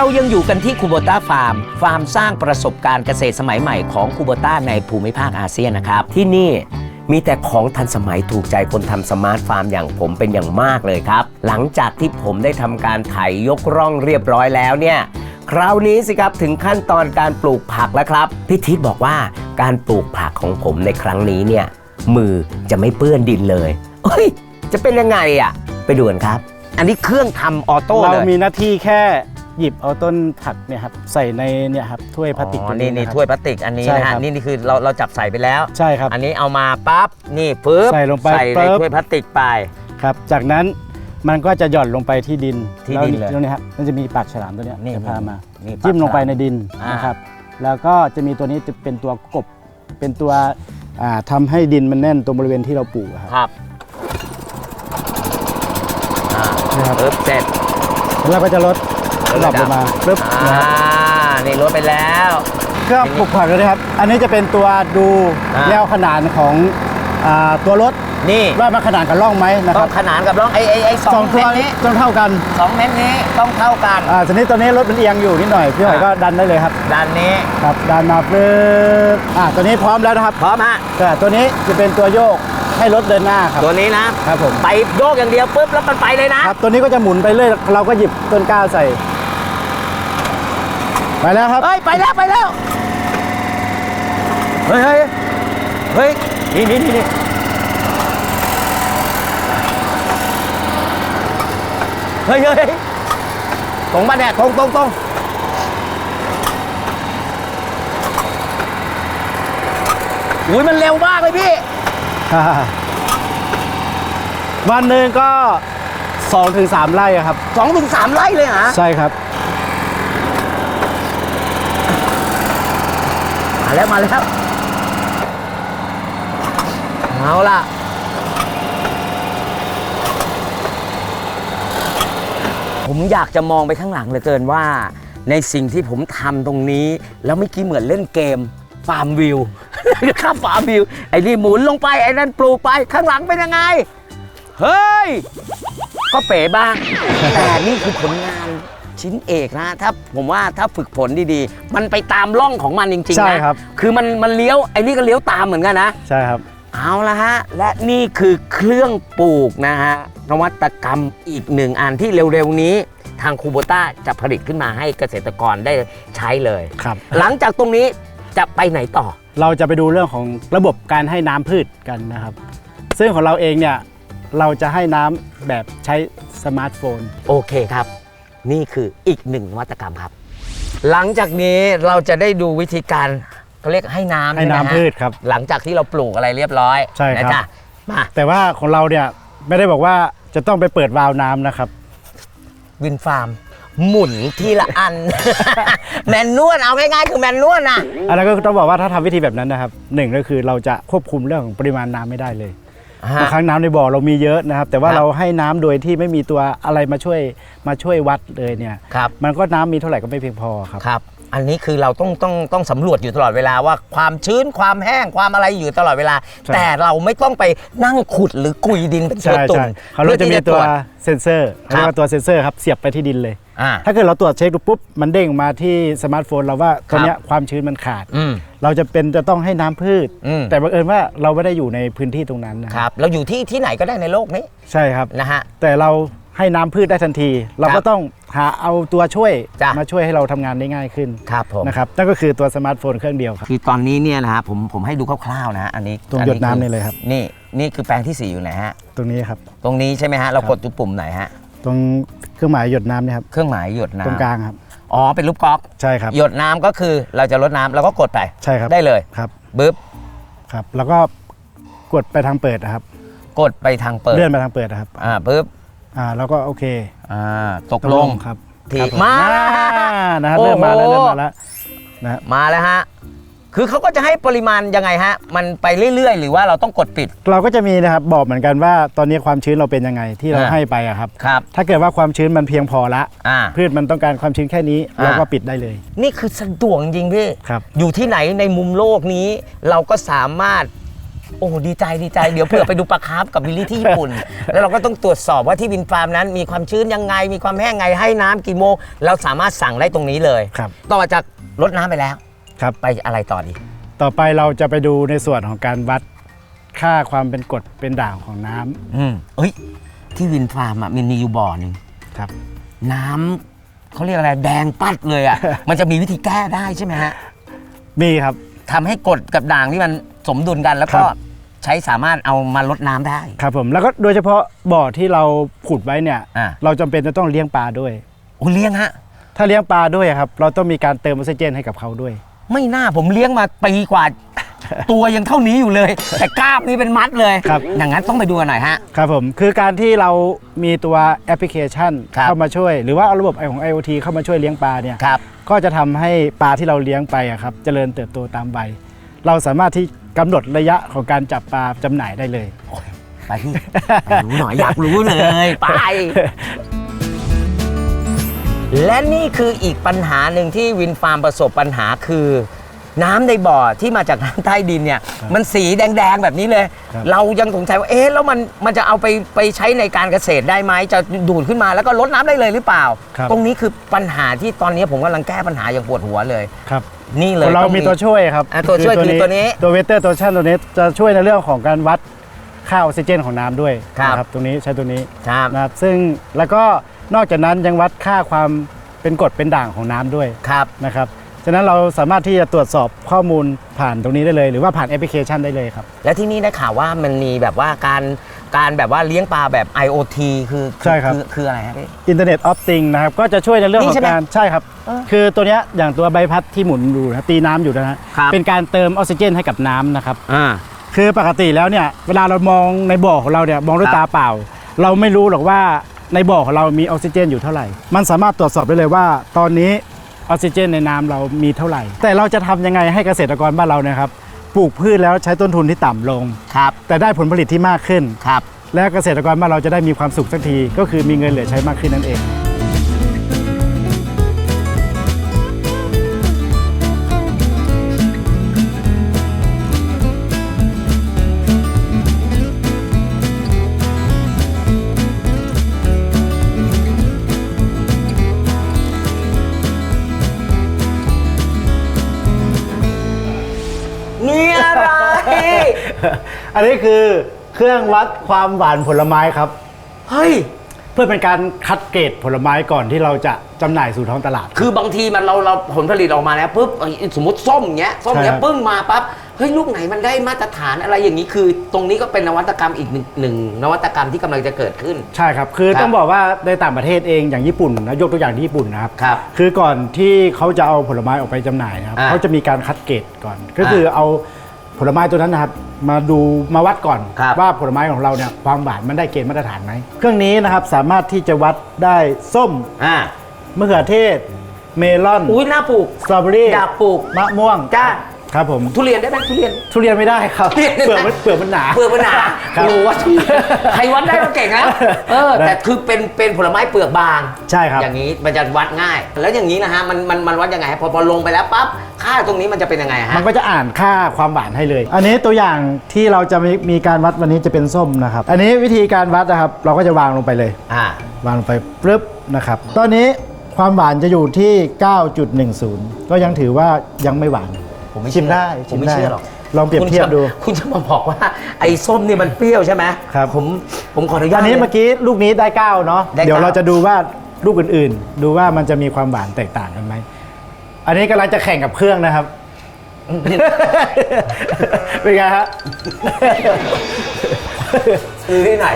เรายังอยู่กันที่คูโบต้าฟาร์ม ฟาร์มสร้างประสบการณ์เกษตรสมัยใหม่ของคูโบต้าในภูมิภาคอาเซียนนะครับ ที่นี่มีแต่ของทันสมัยถูกใจคนทำสมาร์ทฟาร์มอย่างผมเป็นอย่างมากเลยครับ หลังจากที่ผมได้ทำการไถยกร่องเรียบร้อยแล้วเนี่ย คราวนี้สิครับถึงขั้นตอนการปลูกผักแล้วครับ พี่ทิศบอกว่าการปลูกผักของผมในครั้งนี้เนี่ย มือจะไม่เปื้อนดินเลยเฮ้ย จะเป็นยังไงอะ ไปดูกันครับ อันนี้เครื่องทำออโต้เราเลยมีหน้าที่แค่ หยิบเอาต้นผักเนี่ยครับใส่ในเนี่ยครับถ้วยพลาสติกอ๋ตัอวนี่นี้นี่นะครับ ถ้วยพลาสติกอันนี้ใช่นะครัฮะบ นี่นี่คือเราเราจับใส่ไปแล้ว ใช่ครับ อันนี้เอามาปั๊บนี่ปึ๊บใส่ลงไปใส่ในปึ๊บ ถ้วยพลาสติกไป ครับ จากนั้นมันก็จะหย่อนลงไปที่ดินที่แล้วดินเลยตรงนี้ครับมันจะมีปากฉลามตัวเนี้ยนี่จะพามา นี่จิ้มลงไปในดินอ่าน นะครับ แล้วก็จะมีตัวนี้จะเป็นตัวกบ เป็นตัวอ่าทำให้ดินมันแน่นตรงบริเวณที่เราปลูกอะครับ ครับอ่านะครับ ปึ๊บเสร็จ แล้วเราก็จะลด ระดับลงมาปึ๊บอ่านะครับนี่ลดไปแล้ว เครื่องปลูกผักเลยนะครับ อันนี้จะเป็นตัวดูอ่า แนวขนานของอ่าตัวรถนี่ว่ามันขนานกับร่องไหมนะคต้อรับงขนานกับร่องไอ้ไอ้ไอ้สสอองงเม็ตัวดนี้ต้องเท่ากันสองเม็ดนี้ต้องเท่ากัน อ่าทีนี้ตัวนี้รถมันเอียงอยู่นิดหน่อยพี่หอยอ่า ก็ดันได้เลยครับด้านนี้ครับดันมาปึ๊บอ่าตัวนี้พร้อมแล้วนะครับพร้อมฮะแต่ตัวนี้จะเป็นตัวโยกให้รถเดินหน้าครับตัวนี้นะครับผม ไปโยกอย่างเดียวปุ๊บแล้วมันไปเลยนะครับตัวนี้ก็จะหมุนไปเรื่อยเราก็หยิบต้นกล้าใส่ ไปแล้วครับเฮ้ยไปแล้วไปแล้ว เฮ้ยเฮ้ยเฮ้ยนี่นี่นี่นี่เฮ้ยเฮ้ยตรงมาเนี่ยตรงตรงตรงอุ้ยมันเร็วมากเลยพี่ วันหนึ่งก็2-3ถึง3ไร่อะครับ สองถึงสามไร่เลยเหรอใช่ครับ มาแล้วมาแล้วเอาล่ะผมอยากจะมองไปข้างหลังเหลือเกินว่า ในสิ่งที่ผมทำตรงนี้ แล้วเมื่อกี้เหมือนเล่นเกมฟาร์มวิวข้ามฟาร์มวิว ไอ้นี่หมุนลงไป ไอ้นั่นปลูกไปข้างหลังเป็นยังไง เฮ้ย ก็เป๋บ้าง แต่นี่คือผลงาน ชิ้นเอกนะถ้าผมว่าถ้าฝึกผลดีๆ มันไปตามร่องของมันจริงๆใช่นะครับ คือมันมันเลี้ยวไอ้นี่ก็เลี้ยวตามเหมือนกันนะ ใช่ครับ เอาละฮะ และนี่คือเครื่องปลูกนะฮะ นวัตกรรมอีกหนึ่งอันที่เร็วๆนี้ ทางคูโบต้าจะผลิตขึ้นมาให้เกษตรกรได้ใช้เลย ครับ หลังจากตรงนี้จะไปไหนต่อ เราจะไปดูเรื่องของระบบการให้น้ำพืชกันนะครับ ซึ่งของเราเองเนี่ย เราจะให้น้ำแบบใช้สมาร์ทโฟน โอเคครับ นี่คืออีกหนึ่งนวัตกรรมครับ หลังจากนี้เราจะได้ดูวิธีการเขาเรียกให้น้ำให้ช่ไมน้ำฮะพืชครับ หลังจากที่เราปลูกอะไรเรียบร้อยใช่ครับนะจ๊ะมาแต่ว่าของเราเนี่ยไม่ได้บอกว่าจะต้องไปเปิดวาล์วน้ำนะครับวินฟาร์มหมุนทีละอัน แมนนวลเอาง่ายๆคือแมนนวลนะอันนั้นก็ต้องบอกว่าถ้าทำวิธีแบบนั้นนะครับหนึ่งก็คือเราจะควบคุมเรื่องของปริมาณน้ำไม่ได้เลย บางครั้งน้ำในบ่อเรามีเยอะนะครับ แต่ว่าครับเราให้น้ำโดยที่ไม่มีตัวอะไรมาช่วยมาช่วยวัดเลยเนี่ยครับมันก็น้ำมีเท่าไหร่ก็ไม่เพียงพอครับครับ อันนี้คือเราต้องต้องต้องสำรวจอยู่ตลอดเวลาว่าความชื้นความแห้งความอะไรอยู่ตลอดเวลาใช่แต่เราไม่ต้องไปนั่งขุดหรือกุยดินเป็นตัวใช่ตุ่ใช่มเขาเราจะมีพื่อตัวรจเซ็นเซอร์ครับเรียกว่าตัวเซ็นเซอร์ครับเสียบไปที่ดินเลยอ่า ถ้าเกิดเราตรวจเช็คดูปุ๊บ มันเด้งมาที่สมาร์ทโฟนเราว่าตัวเนี้ยความชื้นมันขาดอืมเราจะเป็นจะต้องให้น้ำพืชอืมแต่บังเอิญว่าเราไม่ได้อยู่ในพื้นที่ตรงนั้นนะครับ เราอยู่ที่ที่ไหนก็ได้ในโลกนี้ ใช่ครับนะฮะแต่เราให้น้ำพืชได้ทันที เราครัก็บต้องหาเอาตัวช่วยจ้ะมาช่วยให้เราทำงานได้ง่ายขึ้นครับผมนะครับนั่นก็คือตัวสมาร์ทโฟนเครื่องเดียวครับคือตอนนี้เนี่ยนะฮะผมผมให้ดูคร่าวๆนะฮะอันนี้ตรงอัหยดน้ำคือนี่เลยครับนี่นี่คือแปลงที่สี่อยู่ไหนฮะตรงนี้ครับ ตรงนี้ใช่ไหมฮะเราครับกดจุดปุ่มไหนฮะ ตรงเครื่องหมายหยดน้ำเนี่ยครับเครื่องหมายหยดน้ำตรงกลางครับ อ๋อเป็นรูปก๊อกใช่ครับ หยดน้ำก็คือเราจะลดน้ำเราก็กดไปใช่ครับได้เลยครับบึ๊บครับ แล้วก็กดไปทางเปิดนะครับกดไปทางเปิดเลื่อนไปทางเปิดนะครับอ่าปึ๊บอ่าแล้วก็โอเคอ่าตกลงครับที่ครับผมาแล้วอ่านะฮะโอ้โหเริ่มมาแล้วเริ่มมาแล้วนะฮะมาแล้วฮะ คือเขาก็จะให้ปริมาณยังไงฮะ มันไปเรื่อยๆ หรือว่าเราต้องกดปิด เราก็จะมีนะครับบอกเหมือนกันว่าตอนนี้ความชื้นเราเป็นยังไงที่เราอ่า ให้ไปอะครับ ครับ ถ้าเกิดว่าความชื้นมันเพียงพอละ อ่า พืชมันต้องการความชื้นแค่นี้อ่า เราก็ปิดได้เลย นี่คือสะดวกจริงๆพี่ ครับ อยู่ที่ไหนในมุมโลกนี้ เราก็สามารถ โอ้ดีใจดีใจ เดี๋ยวเผื่อไปดูปลาคาร์ฟกับวิลลี่ที่ญี่ปุ่น แล้วเราก็ต้องตรวจสอบว่าที่วินฟาร์มนั้น มีความชื้นยังไง มีความแห้งไงให้น้ำกี่โมง เราสามารถสั่งได้ตรงนี้เลย ครับ ต่อจากรดน้ำไปแล้ว ครับ ไปอะไรต่อดี ต่อไปเราจะไปดูในส่วนของการวัดค่าความเป็นกรดเป็นด่างของน้ำอืมเอ้ย ที่วินฟาร์มอะมันมีอยู่บ่อหนึ่งครับ น้ำเขาเรียกอะไรแดงปัดเลยอะมันจะมีวิธีแก้ได้ใช่ไหมฮะมีครับ ทำให้กรดกับด่างที่มันสมดุลกันแล้วก็ครับ ใช้สามารถเอามาลดน้ำได้ ครับผมแล้วก็โดยเฉพาะบ่อที่เราขุดไว้เนี่ย อ่า เราจำเป็นจะต้องเลี้ยงปลาด้วย โอ้เลี้ยงฮะ ถ้าเลี้ยงปลาด้วยครับ เราต้องมีการเติมออกซิเจนให้กับเขาด้วย ไม่น่าผมเลี้ยงมาปีกว่า ตัวยังเท่านี้อยู่เลย แต่กล้ามนี่เป็นมัดเลยครับ อย่างนั้นต้องไปดูกันหน่อยฮะ ครับผมคือการที่เรามีตัวแอปพลิเคชันครับ เข้ามาช่วย หรือว่าเอาระบบไอของ IoT เข้ามาช่วยเลี้ยงปลาเนี่ย ครับ ก็จะทำให้ปลาที่เราเลี้ยงไปอะครับเจริญเติบโตตามใบ เราสามารถที่กำหนดระยะของการจับปลาจำหน่ายได้เลย ไปพี่ไปรู้หน่อยอยากรู้เลย ไป และนี่คืออีกปัญหาหนึ่งที่วินฟาร์มประสบปัญหาคือ น้ำในบ่อที่มาจากน้ำใต้ดินเนี่ย มันสีแดงๆแบบนี้เลย ครับ เรายังสงสัยว่าเอ๊ะแล้วมันมันจะเอาไปไปใช้ในการเกษตรได้ไหมจะดูดขึ้นมาแล้วก็ลดน้ำได้เลยหรือเปล่า ครับตรงนี้คือปัญหาที่ตอนนี้ผมกำลังแก้ปัญหาอย่างปวดหัวเลย ครับนี่เลยเราอง มีตัวช่วยครับอะตัวช่วยคือตัวนี้ตัวเวเตอร์ตัวชั่นตัวนี้จะช่วยในเรื่องของการวัดค่าออกซิเจนของน้ำด้วยครับ นะตรงนี้ใช้ตัวนี้ครับ นะครับซึ่งแล้วก็ นอกจากนั้นยังวัดค่าความเป็นกรดเป็นด่างของน้ำด้วยครับ นะครับฉะนั้นเราสามารถที่จะตรวจสอบข้อมูลผ่านตรงนี้ได้เลย หรือว่าผ่านแอปพลิเคชันได้เลยครับ และที่นี่ได้ข่าวว่ามันมีแบบว่าการการแบบว่าเลี้ยงปลาแบบ IoT คือใช่ครับ อคืออะไรครับพี่อินเทอร์เน็ตออฟติงนะครับ ก็จะช่วยในเรื่องขนี่องใช่ไหมการใช่ครับ เออคือตัวเนี้ยอย่างตัวใบพัดที่หมุนอยู่นะตีน้ำอยู่นะฮะครับ เป็นการเติมออกซิเจนให้กับน้ำนะครับ อ่า คือปกติแล้วเนี่ยเวลาเรามองในบ่อของเราเนี่ยมองด้วยครับ ตาเปล่า เราไม่รู้หรอกว่า ในบ่อของเรามีออกซิเจนอยู่เท่าไหร่ มันสามารถตรวจสอบได้เลยว่า ตอนนี้ออกซิเจนในน้ำเรามีเท่าไหร่ แต่เราจะทำยังไงให้เกษตรกรบ้านเราเนะครับปลูกพืชแล้วใช้ต้นทุนที่ต่ำลง ครับแต่ได้ผลผลิตที่มากขึ้น ครับ และเกษตรกรบ้านเราจะได้มีความสุขสักที ก็คือมีเงินเหลือใช้มากขึ้นนั่นเอง อันนี้คือเครื่องวัดความหวานผลไม้ครับ เฮ้ย เพื่อเป็นการคัดเกรดผลไม้ก่อนที่เราจะจำหน่ายสู่ท้องตลาด คือบางทีมันเราเราผลผลิตออกมาแล้วปุ๊บเอ้ยสมมติส้มเงี้ยส้มเงี้ยใช่ครับ ปึ้งมาปั๊บเฮ้ยลูกไหนมันได้มาตรฐานอะไรอย่างนี้คือ ตรงนี้ก็เป็นนวัตกรรมอีกหนึ่งหนึ่งนวัตกรรมที่กำลังจะเกิดขึ้น ใช่ครับ คือครับต้องบอกว่าในต่างประเทศเองอย่างญี่ปุ่นนะยกตัวอย่างที่ญี่ปุ่นนะครับ ครับคือก่อนที่เขาจะเอาผลไม้ออกไปจำหน่ายนะครับอ่าเขาจะมีการคัดเกรดก่อน ก็คือเอา ผลไม้ตัวนั้นนะครับมาดูมาวัดก่อนครับว่าผลไม้ของเราเนี่ยความหวานมันได้เกณฑ์มาตรฐานไหมเครื่องนี้นะครับสามารถที่จะวัดได้ส้มอ่ามะเขือเทศ เมลอนอุ้ยน่าปลูกสตรอเบอรี่อยากปลูกมะม่วงจ้า ครับผม ทุเรียนได้ไหมทุเรียน ทุเรียนไม่ได้ครับทุเรียนเปลือกมันเปลือกมันหนาเปลือกมันหนาครับโอ้วัดใครวัดได้ก็เก่งนะเออ แต่คือเป็นเป็นผลไม้เปลือกบาง ใช่ครับ อย่างนี้มันจะวัดง่าย แล้วอย่างนี้นะฮะมันมันมันวัดยังไงฮะพอพอลงไปแล้วปั๊บค่าตรงนี้มันจะเป็นยังไงฮะมันก็จะอ่านค่าความหวานให้เลย อันนี้ตัวอย่างที่เราจะมีมีการวัดวันนี้จะเป็นส้มนะครับ อันนี้วิธีการวัดนะครับ เราก็จะวางลงไปเลย อ่าวางลงไปปึ๊บนะครับ ตอนนี้ความหวานจะอยู่ที่ 9.10 ก็ยังถือว่ายังไม่หวาน ผมไม่ชิมได้ผมไม่ชิเชื่อหรอกลองเปรียบเทียบดูคุณจะคุณจะมาบอกว่าไอ้ส้มนี่มันเปรี้ยวใช่ไหมครับ ผมผมขออนุญาอัตนนี้ลย เมื่อกี้ลูกนี้ได้ 9 เนาะได้เดี๋ยวเก้า เราจะดูว่าลูกอื่นๆ ดูว่ามันจะมีความหวานแตกต่างกันไหมอันนี้กำลังจะแข่งกับเครื่องนะครับ เป็นไงฮะ ซื้อที่ไหน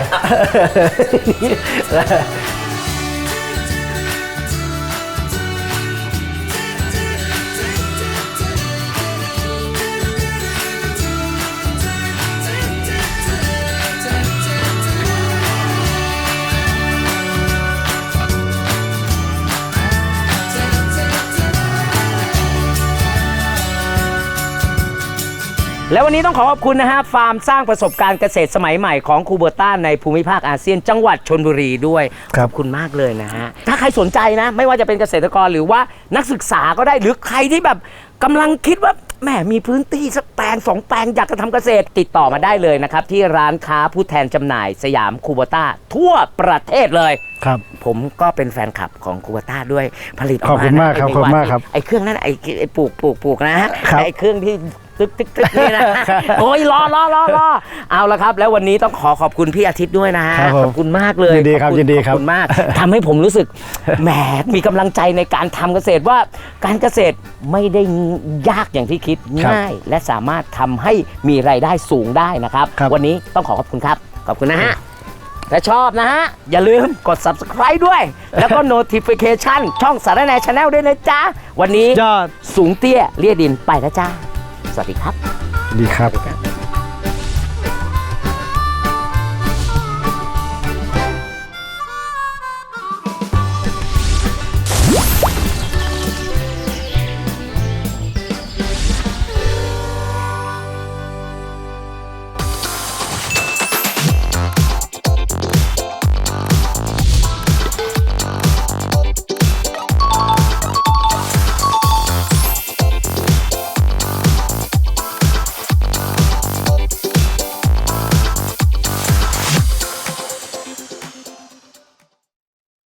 แล้ววันนี้ต้องขอขอบคุณนะฮะฟาร์มสร้างประสบการณ์เกษตรสมัยใหม่ของคูเบอร์ต้าในภูมิภาคอาเซียน จังหวัดชนบุรีด้วยครัขบอบคุณมากเลยนะฮะถ้าใครสนใจนะ ไม่ว่าจะเป็นเกษตรกรหรือว่านักศึกษาก็ได้หรือใครที่แบบกำลังคิดว่าแหมมีพื้นที่สักแปลงสองแปลงอยากจะทำเกษตรติดต่อมาได้เลยนะครับ ที่ร้านค้าผู้แทนจำหน่ายสยามคูโบต้าทั่วประเทศเลย ครับ ผมก็เป็นแฟนคลับของคูเบต้าด้วยผลิตออกขอบคุณมากครับในขอบคุณมากวันครับไอ้เครื่องนั้นไอ้ไอ้ปลูกปลูกปลูกนะฮะครับ ไอ้เครื่องที่ ตึ๊กตึ๊กตึ๊กนี่นะ โอ้ยรอรอรอรอเอาละครับ แล้ววันนี้ต้องขอขอบคุณพี่อาทิตย์ด้วยนะฮะครับผมขอบคุณมากเลยยินดีครับขอณยินดีครับ ขอบคุณมากทำให้ผมรู้สึกแหมมีกำลังใจในการทำเกษตรว่าการเกษตรไม่ได้ยากอย่างที่คิดง่าย และสามารถทำให้มีรายได้สูงได้นะครับ ครับ วันนี้ต้องขอขอบคุณครับ ขอบคุณนะฮะ ถ้าชอบนะฮะ อย่าลืมกด subscribe ด้วย แล้วก็ notification ช่องสารแหนชาแนลด้วยนะจ๊ะ วันนี้ยอด สูงเตี้ยเลียดินไปแล้วจ้า สวัสดีครับ ดีครับ